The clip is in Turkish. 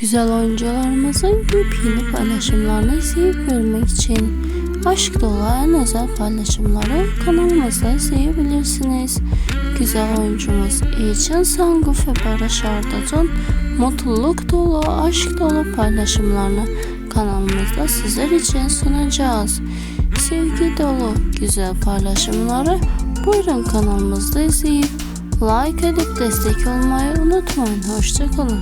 Güzel oyuncularımızın yepyeni paylaşımlarını izleyip görmek için aşk dolu en özel paylaşımları kanalımızda izleyebilirsiniz. Güzel oyuncumuz İlçin Sanguf ve Barış Arduç'un mutluluk dolu, aşk dolu paylaşımlarını kanalımızda sizler için sunacağız. Sevgi dolu güzel paylaşımları buyurun kanalımızda izleyip like edip destek olmayı unutmayın. Hoşçakalın.